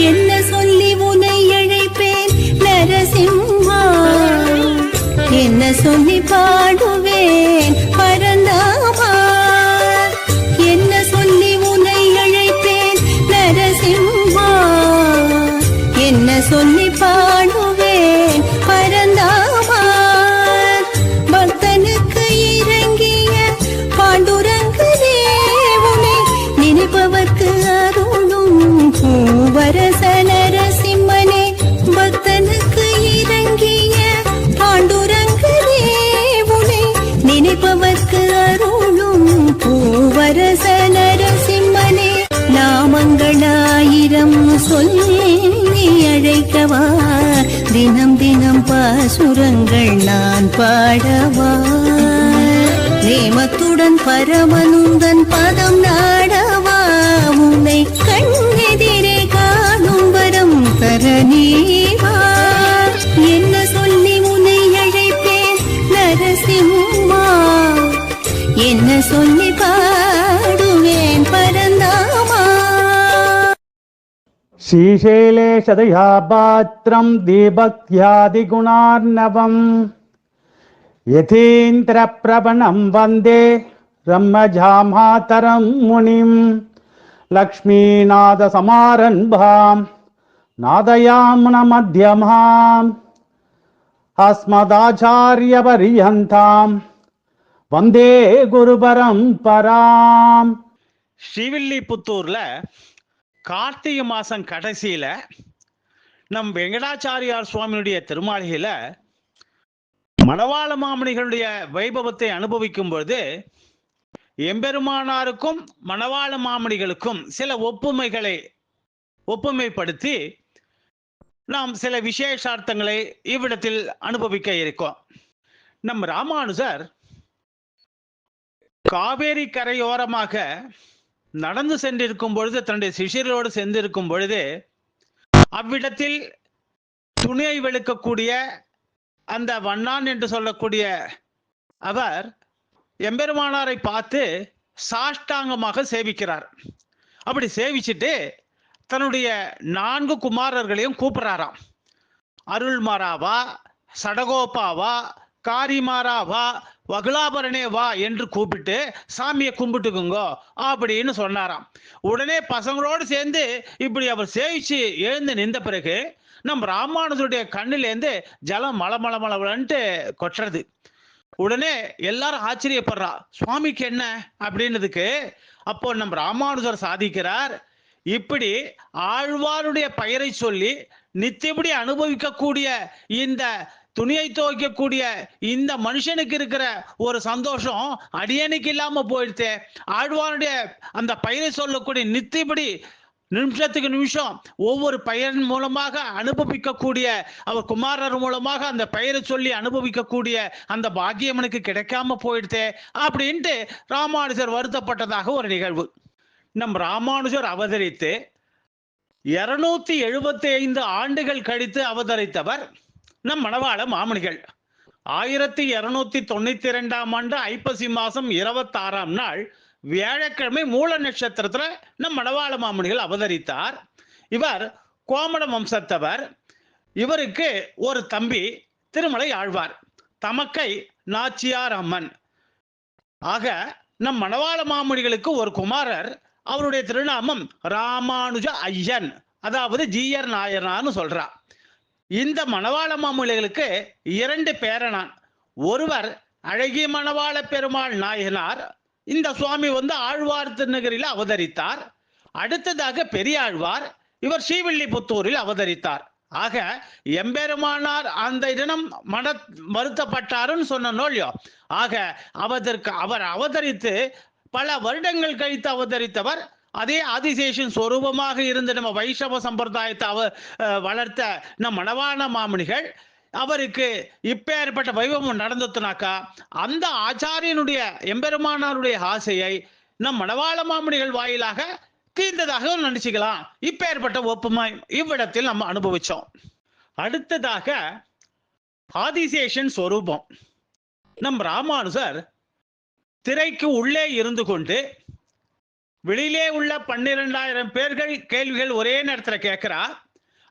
என்ன சொல்லி உனை அழைப்பேன் நரசிம்மா என்ன சொல்லி பாடுவேன் பாடவா? தினம் தினம் பாசுரங்கள் நான் பாடவா? நேமத்துடன் பரமனுந்தன் பத श्रीशैलेशदयापात्रं दीभक्त्यादिगुणार्णवम् यथीन्द्रप्रवणं वन्दे ब्रह्मजामातरं मुनिं लक्ष्मीनाथसमारम्भां नादयाम्नमध्यमाम् अस्मदाचार्यपर्यन्तां वन्दे गुरुपरम्पराम् ஸ்ரீவில்லிபுத்தூர்ல கார்த்திகை மாதம் கடைசியில நம் வெங்கடாச்சாரியார் சுவாமியுடைய திருமாளிகையில் மணவாள மாமணிகளுடைய வைபவத்தை அனுபவிக்கும் பொழுது எம்பெருமானாருக்கும் மணவாள மாமணிகளுக்கும் சில ஒப்புமைகளை ஒப்புமைப்படுத்தி நாம் சில விசேஷார்த்தங்களை இவ்விடத்தில் அனுபவிக்க இருக்கோம். நம் ராமானுஜர் காவேரி கரையோரமாக நடந்து சென்றிருக்கும் பொழுது தன்னுடைய சிஷியர்களோடு சென்றிருக்கும் பொழுது அவ்விடத்தில் துணியை வெளுக்கக்கூடிய அந்த வண்ணான் என்று சொல்லக்கூடிய அவர் எம்பெருமானாரை பார்த்து சாஷ்டாங்கமாக சேவிக்கிறார். அப்படி சேவிச்சுட்டு தன்னுடைய நான்கு குமாரர்களையும் கூப்பிடுறாராம். அருள்மாராவா சடகோபாவா காரிமாரா வா வகுலாபரணே வா என்று கூப்பிட்டு சாமியை கும்பிட்டுக்குங்கோ அப்படின்னு சொன்னாராம். உடனே பசங்களோடு சேர்ந்து இப்படி அவர் சேவிச்சு எழுந்து நின்ற பிறகு நம் ராமானுஜருடைய கண்ணிலேருந்து ஜலம் மல மல மலன்ட்டு கொட்டுறது. உடனே எல்லாரும் ஆச்சரியப்படுறா சுவாமிக்கு என்ன? அப்படின்னதுக்கு அப்போ நம் ராமானுஜர் சாதிக்கிறார். இப்படி ஆழ்வாருடைய பெயரை சொல்லி நித்தியபடி அனுபவிக்கக்கூடிய இந்த துணியை துவைக்கக்கூடிய இந்த மனுஷனுக்கு இருக்கிற ஒரு சந்தோஷம் அடியனுக்கு இல்லாம போயிடுத்தே ஆழ்வாருடைய அந்த பயிரை சொல்லக்கூடிய நித்திபடி நிமிஷத்துக்கு நிமிஷம் ஒவ்வொரு பெயரின் மூலமாக அனுபவிக்கக்கூடிய அவர் குமாரர் மூலமாக அந்த பெயரை சொல்லி அனுபவிக்கக்கூடிய அந்த பாக்கியம் எனக்கு கிடைக்காம போயிடுதே அப்படின்ட்டு ராமானுஜர் வருத்தப்பட்டதாக ஒரு நிகழ்வு. நம் ராமானுஜர் அவதரித்து இருநூத்தி எழுபத்தி ஐந்து ஆண்டுகள் கழித்து அவதரித்தவர் நம் மணவாள மாமணிகள். ஆயிரத்தி இருநூத்தி தொண்ணூத்தி ரெண்டாம் ஆண்டு ஐப்பசி மாசம் இருபத்தாறாம் நாள் வியாழக்கிழமை மூல நட்சத்திரத்துல நம் மணவாள மாமணிகள் அவதரித்தார். இவர் கோமட வம்சத்தவர். இவருக்கு ஒரு தம்பி திருமலை ஆழ்வார். தமக்கை நாச்சியார் அம்மன். ஆக நம் மணவாள மாமணிகளுக்கு ஒரு குமாரர். அவருடைய திருநாமம் ராமானுஜ ஐயன். அதாவது ஜீயர் நாயனான்னு சொல்றா. இந்த மணவாள மாமூலிகளுக்கு இரண்டு பேரனான் ஒருவர் அழகிய மணவாள பெருமாள் நாயனார் இந்த சுவாமி வந்து ஆழ்வார் திருநகரில் அவதரித்தார். அடுத்ததாக பெரியாழ்வார் இவர் ஸ்ரீவில்லிபுத்தூரில் அவதரித்தார். ஆக எம்பெருமானார் அந்த இடம் மன வருத்தப்பட்டாருன்னு சொன்ன நோழியோ ஆக அவதற்கு அவர் அவதரித்து பல வருடங்கள் கழித்து அவதரித்தவர் அதே ஆதிசேஷன் சொரூபமாக இருந்து நம்ம வைஷ்ணவ சம்பிரதாயத்தை அவ வளர்த்த நம் மணவான மாமணிகள் அவருக்கு இப்பேற்பட்ட வைபவம் நடந்ததுனாக்கா அந்த ஆச்சாரியனுடைய எம்பெருமானாருடைய ஆசையை நம் மணவாள மாமணிகள் வாயிலாக தீர்ந்ததாக நினைச்சுக்கலாம். இப்பேற்பட்ட ஒப்புமை இவ்விடத்தில் நம்ம அனுபவிச்சோம். அடுத்ததாக ஆதிசேஷன் ஸ்வரூபம் நம் ராமானுஜர் திரைக்கு உள்ளே இருந்து கொண்டு வெளியிலே உள்ள பன்னிரெண்டாயிரம் பேர்கள் கேள்விகள் ஒரே நேரத்தில் கேட்குறா.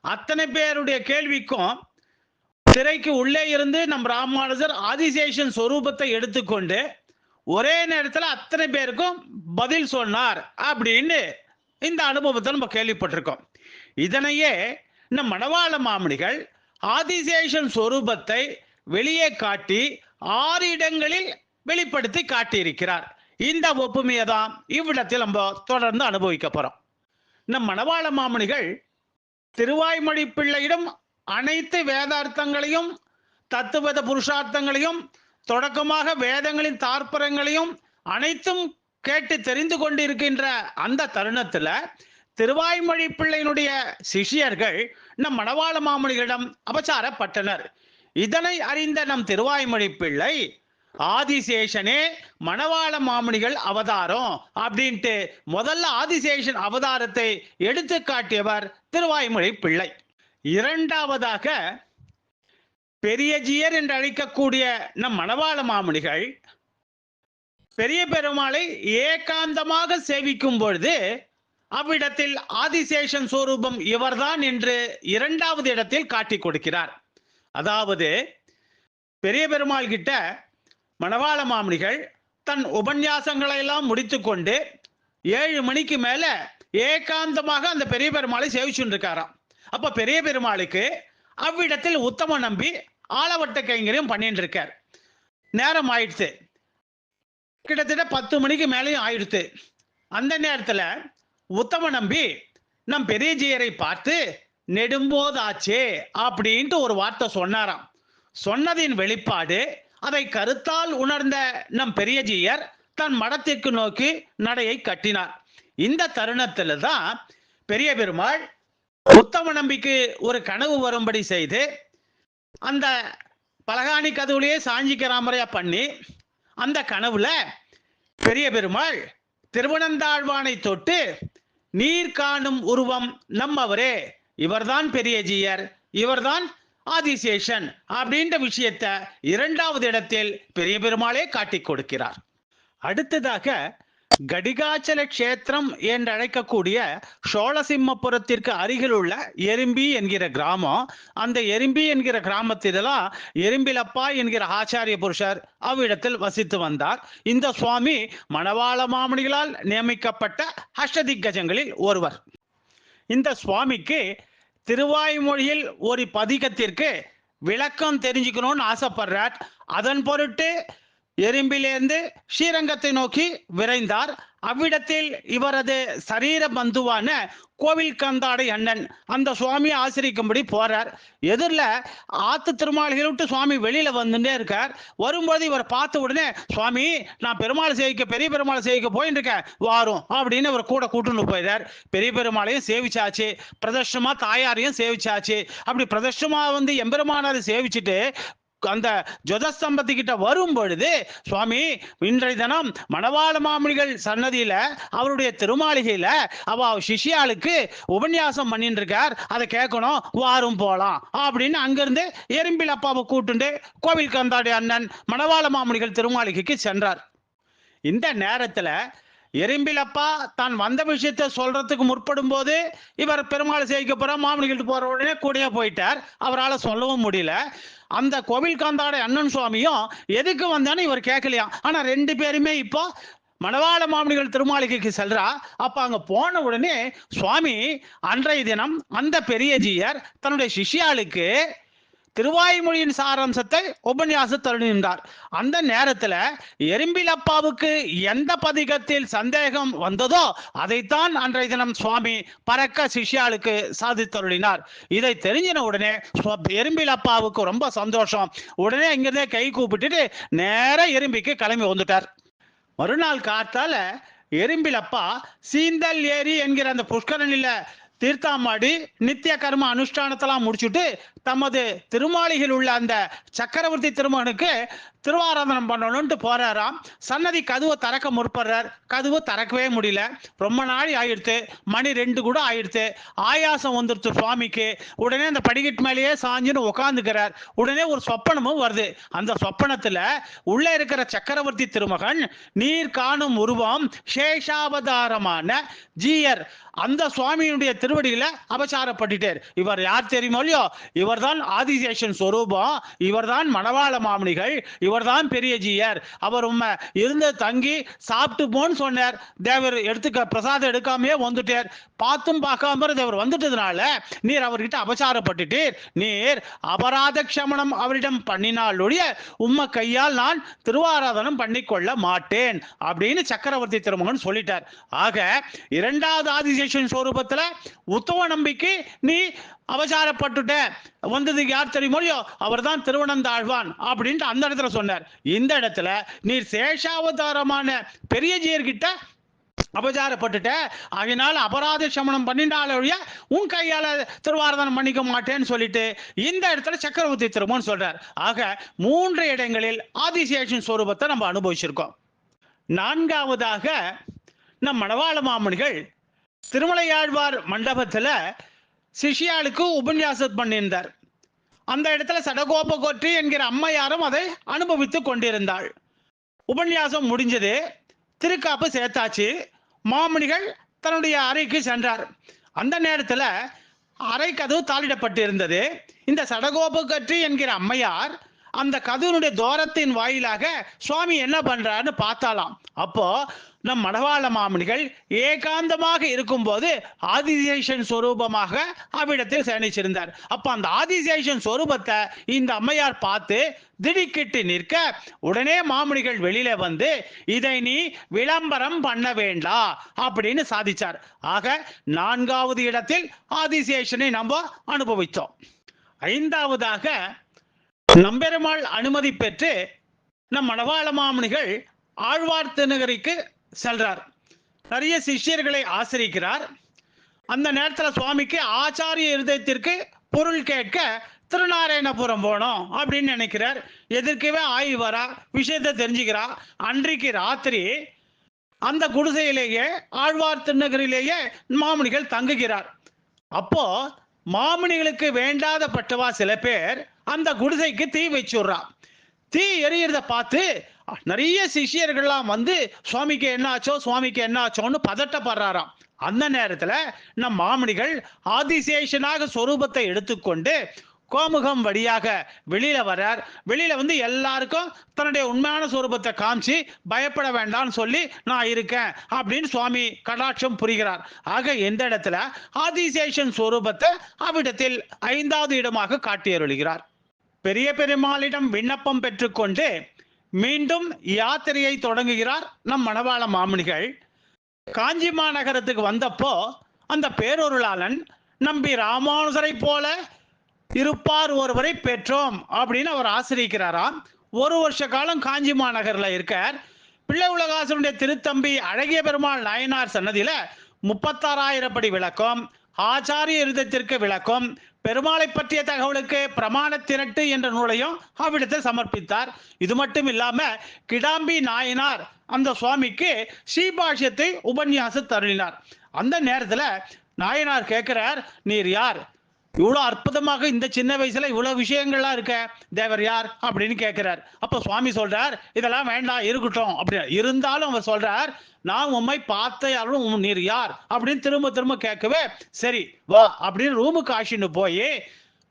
அத்தனை பேருடைய கேள்விக்கும் திரைக்கு உள்ளே இருந்து நம் ராமானுஜர் ஆதிசேஷன் சொரூபத்தை எடுத்துக்கொண்டு ஒரே நேரத்தில் அத்தனை பேருக்கும் பதில் சொன்னார் அப்படின்னு இந்த அனுபவத்தை நம்ம கேள்விப்பட்டிருக்கோம். இதனையே நம் மணவாள மாமணிகள் ஆதிசேஷன் சொரூபத்தை வெளியே காட்டி ஆறு இடங்களில் வெளிப்படுத்தி காட்டியிருக்கிறார். இந்த ஒப்புமையை தான் இவ்விடத்தில் நம்ம தொடர்ந்து அனுபவிக்க போறோம். நம் மணவாள மாமணிகள் திருவாய்மொழி பிள்ளையிடம் அனைத்து வேதார்த்தங்களையும் தத்துவத புருஷார்த்தங்களையும் தொடக்கமாக வேதங்களின் தாற்பரங்களையும் அனைத்தும் கேட்டு தெரிந்து கொண்டிருக்கின்ற அந்த தருணத்துல திருவாய்மொழி பிள்ளையினுடைய சிஷ்யர்கள் நம் மணவாள மாமணிகளிடம் அபச்சாரப்பட்டனர். இதனை அறிந்த நம் திருவாய்மொழி பிள்ளை ஆதிசேஷனே மணவாள மாமணிகள் அவதாரம் அப்படின்ட்டு முதல்ல ஆதிசேஷன் அவதாரத்தை எடுத்து காட்டியவர் திருவாய்மொழி பிள்ளை. இரண்டாவதாக பெரியஜியர் என்று அழைக்கக்கூடிய நம் மணவாள மாமணிகள் பெரிய பெருமாளை ஏகாந்தமாக சேவிக்கும் பொழுது அவ்விடத்தில் ஆதிசேஷன் சொரூபம் இவர்தான் என்று இரண்டாவது இடத்தில் காட்டி கொடுக்கிறார். அதாவது பெரிய பெருமாள் கிட்ட மணவாள மாமணிகள் தன் உபன்யாசங்களை எல்லாம் முடித்துக்கொண்டு ஏழு மணிக்கு மேல ஏகாந்தமாக அந்த பெரிய பெருமாளை சேவிச்சுட்டு இருக்காராம் அப்ப பெரிய பெருமாளுக்கு அவ்விடத்தில் உத்தம நம்பி ஆலவட்ட கைங்கரியம் பண்ணிட்டு இருக்கார் நேரம் ஆயிடுச்சு கிட்டத்தட்ட பத்து மணிக்கு மேலேயும் ஆயிடுத்து. அந்த நேரத்துல உத்தம நம்பி நம் பெரியஜியரை பார்த்து நெடும்போதாச்சே அப்படின்ட்டு ஒரு வார்த்தை சொன்னாராம். சொன்னதின் வெளிப்பாடு அதை கருத்தால் உணர்ந்த நம் பெரியஜியர் தன் மடத்திற்கு நோக்கி நடையை கட்டினார். இந்த தருணத்துல தான் பெரிய பெருமாள் உத்தம நம்பிக்கு ஒரு கனவு வரும்படி செய்து அந்த பலகாணி கதவுலேயே சாஞ்சிக்கிற முறையா பண்ணி அந்த கனவுல பெரிய பெருமாள் திருவனந்தாழ்வானை தொட்டு நீர் காணும் உருவம் நம்மவரே இவர்தான் பெரியஜியர் இவர்தான் ஆதிசேஷன் அப்படின்ற விஷயத்த இரண்டாவது இடத்தில் பெரிய பெருமாளே காட்டிக் கொடுக்கிறார். அடுத்ததாக கடிகாச்சல கஷேத்திரம் என்று அழைக்கக்கூடிய சோழசிம்மபுரத்திற்கு அருகில் உள்ள எறும்பி என்கிற கிராமம். அந்த எறும்பி என்கிற கிராமத்திலாம் எறும்பிலப்பா என்கிற ஆச்சாரிய புருஷர் அவ்விடத்தில் வசித்து வந்தார். இந்த சுவாமி மணவாள மாமணிகளால் நியமிக்கப்பட்ட அஷ்டதிக்கஜங்களில் ஒருவர். இந்த சுவாமிக்கு திருவாய்மொழியில் ஒரு பதிகத்திற்கு விளக்கம் தெரிஞ்சுக்கணும்னு ஆசைப்படுறார். அதன் பொருட்டு எறும்பிலிருந்து ஸ்ரீரங்கத்தை நோக்கி விரைந்தார். அவ்விடத்தில் இவரது சரீர பந்துவான கோவில் கந்தாடை அண்ணன் அந்த சுவாமியை ஆசிரிக்கும்படி போறார். எதிரில் ஆத்து திருமாளிகளை விட்டு சுவாமி வெளியில வந்துட்டே இருக்கார். வரும்போது இவர் பார்த்த உடனே சுவாமி நான் பெருமாள் சேவிக்க பெரிய பெருமாள் சேவிக்க போயிட்டு இருக்கேன். வாரும் அப்படின்னு இவர் கூட கூட்டுன்னு போயிடார் பெரிய பெருமாளையும் சேவிச்சாச்சு. பிரதர்ஷமா தாயாரையும் சேவிச்சாச்சு. அப்படி பிரதர்ஷமா வந்து எம்பெருமானாரை சேவிச்சுட்டு அந்த ஜொதஸ்தம்பத்து கிட்ட வரும் பொழுது சுவாமி இன்றைய தினம் மணவாள மாமணிகள் சன்னதியில அவருடைய திருமாளிகையில அவ சிஷ்யாளுக்கு உபன்யாசம் பண்ணிட்டு இருக்கார் அதை கேட்கணும் வாரும் போலாம் அப்படின்னு அங்கிருந்து எறும்பில் அப்பாவை கூட்டுண்டு கோவில் கந்தாடி அண்ணன் மணவாள மாமணிகள் திருமாளிகைக்கு சென்றார். இந்த நேரத்துல எறும்பிலப்பா தான் வந்த விஷயத்த சொல்றதுக்கு முற்படும் போது இவர் பெருமாள் சேவிக்க போற மாமனிகிட்டு போற உடனே கூடயே போயிட்டார். அவரால் சொல்லவும் முடியல. அந்த கோவில் காந்தாடை அண்ணன் சுவாமியும் எதுக்கு வந்தான்னு இவர் கேட்கலையாம் ஆனா ரெண்டு பேருமே இப்போ மணவாள மாமனிகள் திருமாளிகைக்கு செல்றா. அப்ப அங்க போன உடனே சுவாமி அன்றைய தினம் அந்த பெரிய ஜீயர் தன்னுடைய சிஷ்யாளுக்கு திருவாய்மொழியின் சாராம்சத்தை உபன்யாச தருகின்றார் அந்த நேரத்துல எறும்பிலப்பாவுக்கு எந்த பதிகத்தில் சந்தேகம் வந்ததோ அதைத்தான் அன்றைய தினம் சுவாமி பறக்க சிஷ்யாளுக்கு சாதித்தருளினார் இதை தெரிஞ்சின உடனே எறும்பிலப்பாவுக்கு ரொம்ப சந்தோஷம். உடனே இங்கிருந்தே கை கூப்பிட்டுட்டு நேர எறும்பிக்கு கிளம்பி வந்துட்டார். மறுநாள் காத்தால எறும்பிலப்பா சீந்தல் ஏரி என்கிற அந்த புஷ்கரனில் தீர்த்தாமாடி நித்திய கர்ம அனுஷ்டானத்தெல்லாம் முடிச்சுட்டு தமது திருமாளிகையில் உள்ள அந்த சக்கரவர்த்தி திருமகனுக்கு திருவாராதனம் பண்ணணும்ட்டு போறாராம். சன்னதி கதவை திறக்க முற்படுறார். கதுவை திறக்கவே முடியல. ரொம்ப நாள் ஆயிடுத்து. மணி ரெண்டு கூட ஆயிடுத்து. ஆயாசம் வந்துருச்சு சுவாமிக்கு. உடனே அந்த படிக்கட்டு மேலேயே சாஞ்சுன்னு உட்காந்துக்கிறார் உடனே ஒரு சொப்பனமும் வருது. அந்த சொப்பனத்துல உள்ள இருக்கிற சக்கரவர்த்தி திருமகன் நீர் காணும் உருவம் சேஷாவதாரமான ஜீயர். அந்த சுவாமியினுடைய திருவடியில அபசாரப்பட்டுட்டார் இவர் யார் தெரியுமோ இல்லையோ? இவர் இவர்தான் ஆதிசேஷன் ஸ்வரூபம் இவர்தான் மணவாள மாமணிகள் இவர்தான் பெரிய ஜீயர் அவர் உண்மை இருந்து தங்கி சாப்பிட்டு போன்னு சொன்னார். தேவர் எடுத்துக்க பிரசாதம் எடுக்காமையே வந்துட்டார். பார்த்தும் பார்க்காம தேவர் வந்துட்டதுனால நீர் அவர்கிட்ட அபசாரப்பட்டுட்டீர். நீர் அபராத க்ஷமணம் அவரிடம் பண்ணினாலுடைய உம்மை கையால் நான் திருவாராதனம் பண்ணிக்கொள்ள மாட்டேன் அப்படின்னு சக்கரவர்த்தி திருமகன் சொல்லிட்டார். ஆக இரண்டாவது ஆதிசேஷன் ஸ்வரூபத்தில் உத்தவ நம்பிக்கை நீ அவசாரப்பட்டுட்ட வந்ததுக்கு யார் தெரியுமோ அவர் தான் திருவனந்தாழ்வான் அப்படின்ட்டு அந்த இடத்துல சொன்னார். இந்த இடத்துல நீர் சேஷாவதாரமான பெரியஜியர்கிட்ட அபச்சாரப்பட்டுட்ட. அதனால அபராத சமணம் பண்ணிட்டால ஒழிய உன் கையால திருவாரதனம் பண்ணிக்க மாட்டேன்னு சொல்லிட்டு இந்த இடத்துல சக்கரவர்த்தி திருமோன்னு சொல்றார். ஆக மூன்று இடங்களில் ஆதிசேஷன் ஸ்வரூபத்தை நம்ம அனுபவிச்சிருக்கோம். நான்காவதாக நம் மணவாள மாமணிகள் திருமலையாழ்வார் மண்டபத்துல சிஷியாளுக்கு உபன்யாசம் பண்ணியிருந்தார். அந்த இடத்துல சடகோப கோற்றி என்கிற அம்மையாரும் அதை அனுபவித்து கொண்டிருந்தாள். உபன்யாசம் முடிஞ்சது திருக்காப்பு சேர்த்தாச்சு. மாமணிகள் தன்னுடைய அறைக்கு சென்றார். அந்த நேரத்தில் அறை கதவு தாளிடப்பட்டிருந்தது. இந்த சடகோப கற்றி என்கிற அம்மையார் அந்த கதவினுடைய தோரத்தின் வாயிலாக சுவாமி என்ன பண்றாருன்னு பார்த்தாலாம். அப்போ நம் மணவாள மாமணிகள் ஏகாந்தமாக இருக்கும்போது ஆதிசேஷன் ஸ்வரூபமாக அவ்விடத்தில் சேனிச்சிருந்தார் அப்ப அந்த ஆதிசேஷன் ஸ்வரூபத்தை இந்த அம்மையார் பார்த்து திடுக்கிட்டு நிற்க உடனே மாமணிகள் வெளியில வந்து இதை நீ விளம்பரம் பண்ண வேண்டாம் அப்படின்னு சாதிச்சார். ஆக நான்காவது இடத்தில் ஆதிசேஷனை நம்ம அனுபவித்தோம். ஐந்தாவதாக நம்பெருமாள் அனுமதி பெற்று நம் மணவாள மாமணிகள் ஆழ்வார் திருநகரிக்கு செல்றார். நிறைய சிஷ்யர்களை ஆசிரிக்கிறார். அந்த நேரத்தில் சுவாமிக்கு ஆச்சாரிய இருதயத்திற்கு பொருள் கேட்க திருநாராயணபுரம் போனோம் அப்படின்னு நினைக்கிறார். எதிர்க்கவே ஆய் வரா விஷயத்தை தெரிஞ்சுக்கிறா. அன்றைக்கு ராத்திரி அந்த குடிசையிலேயே ஆழ்வார் திருநகரிலேயே மாமணிகள் தங்குகிறார். அப்போ மாமணிகளுக்கு வேண்டாத பட்டவா சில பேர் அந்த குடிசைக்கு தீ வச்சுடுறான் தீ எரியறத பார்த்து நிறைய சிஷ்யர்கள்லாம் வந்து சுவாமிக்கு என்ன ஆச்சோ சுவாமிக்கு என்ன ஆச்சோன்னு பதட்டப்படுறாராம். அந்த நேரத்துல நம் மாமணிகள் ஆதிசேஷனாக சொரூபத்தை எடுத்துக்கொண்டு கோமுகம் வழியாக வெளியில வர்றார். வெளியில வந்து எல்லாருக்கும் தன்னுடைய உண்மையான சுரூபத்தை காமிச்சு பயப்பட வேண்டாம்னு சொல்லி நான் இருக்கேன் அப்படின்னு சுவாமி கடாட்சம் புரிகிறார். ஆக எந்த இடத்துல? ஆதிசேஷன் சுரூபத்தை அவ்விடத்தில் ஐந்தாவது இடமாக காட்டியருளுகிறார். பெரிய பெருமாளிடம் விண்ணப்பம் பெற்றுக்கொண்டு மீண்டும் யாத்திரையை தொடங்குகிறார் நம் மணவாள மாமணிகள் காஞ்சி மாநகரத்துக்கு வந்தப்போ அந்த பேரொருளாளன் நம்பி ராமானுஜரை போல இருப்பார் ஒருவரை பெற்றோம் அப்படின்னு அவர் ஆசிரிக்கிறாராம் ஒரு வருஷ காலம் காஞ்சி மாநகரில் இருக்கார். பிள்ளை உலகாசனுடைய திருத்தம்பி அழகிய பெருமாள் நாயனார் சன்னதியில முப்பத்தாறாயிரம் படி விளக்கம். ஆச்சாரிய இருதத்திற்கு விளக்கம். பெருமாளை பற்றிய தகவலுக்கு பிரமாண திரட்டு என்ற நூலையும் அவ்விடத்தில் சமர்ப்பித்தார். இது மட்டும் இல்லாம கிடாம்பி நாயனார் அந்த சுவாமிக்கு ஸ்ரீபாஷ்யத்தை உபன்யாச தருளினார். அந்த நேரத்துல நாயனார் கேட்கிறார் நீர் யார்? இவ்வளோ அற்புதமாக இந்த சின்ன வயசுல இவ்வளவு விஷயங்கள்லாம் இருக்க தேவர் யார் அப்படின்னு கேட்கிறார். அப்போ சுவாமி சொல்றார் இதெல்லாம் வேண்டாம் இருக்கட்டும். அப்படி இருந்தாலும் அவர் சொல்றார் நான் உம்மை பார்த்த யாரும் உம் நீர் யார்? அப்படின்னு திரும்ப திரும்ப கேட்கவே சரி வா. அப்படின்னு ரூமுக்கு ஆஷின்னு போய்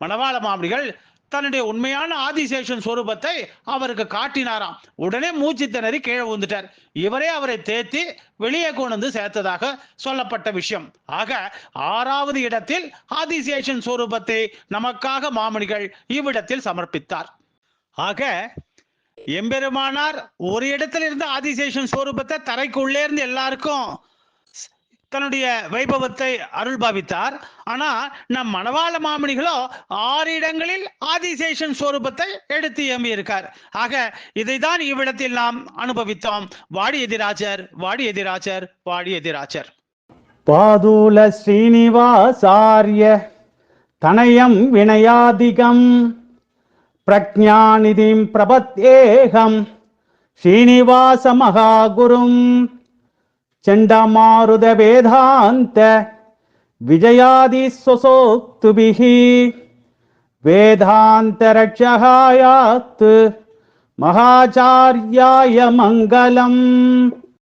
மணவாள மாமணிகள் தன்னுடைய உண்மையான ஆதிசேஷன் சொரூபத்தை அவருக்கு காட்டினாராம். உடனே மூச்சு திணறி கீழே விழுந்துட்டார். இவரே அவரை தேத்தி வெளியே கொண்டு வந்து சேர்த்ததாக சொல்லப்பட்ட விஷயம். ஆக ஆறாவது இடத்தில் ஆதிசேஷன் ஸ்வரூபத்தை நமக்காக மாமணிகள் இவ்விடத்தில் சமர்ப்பித்தார். ஆக எம்பெருமானார் ஒரு இடத்துல இருந்து ஆதிசேஷன் ஸ்வரூபத்தை தரைக்குள்ளே இருந்து எல்லாருக்கும் தன்னுடைய வைபவத்தை அருள் பாவித்தார். ஆனா நம் மணவாள மாமணிகளோ ஆறு இடங்களில் ஆதிசேஷன் ஸ்வரூபத்தை எடுத்து எம்பியிருக்கார். ஆக இதைதான் இவ்விடத்தில் நாம் அனுபவித்தோம். வாடி எதிராஜர் வாடி எதிராஜர் வாடி எதிராஜர். பாதூல ஸ்ரீனிவாசாரிய தனயம் வினயாதிகம். பிரஜாநிதிம் பிரபத்தேகம். ஸ்ரீனிவாச மகாகுரும் चण्डमारुद वेदान्त विजयादिस्वसोक्तुभिः वेदान्तरक्षहायात् महाचार्याय मङ्गलम्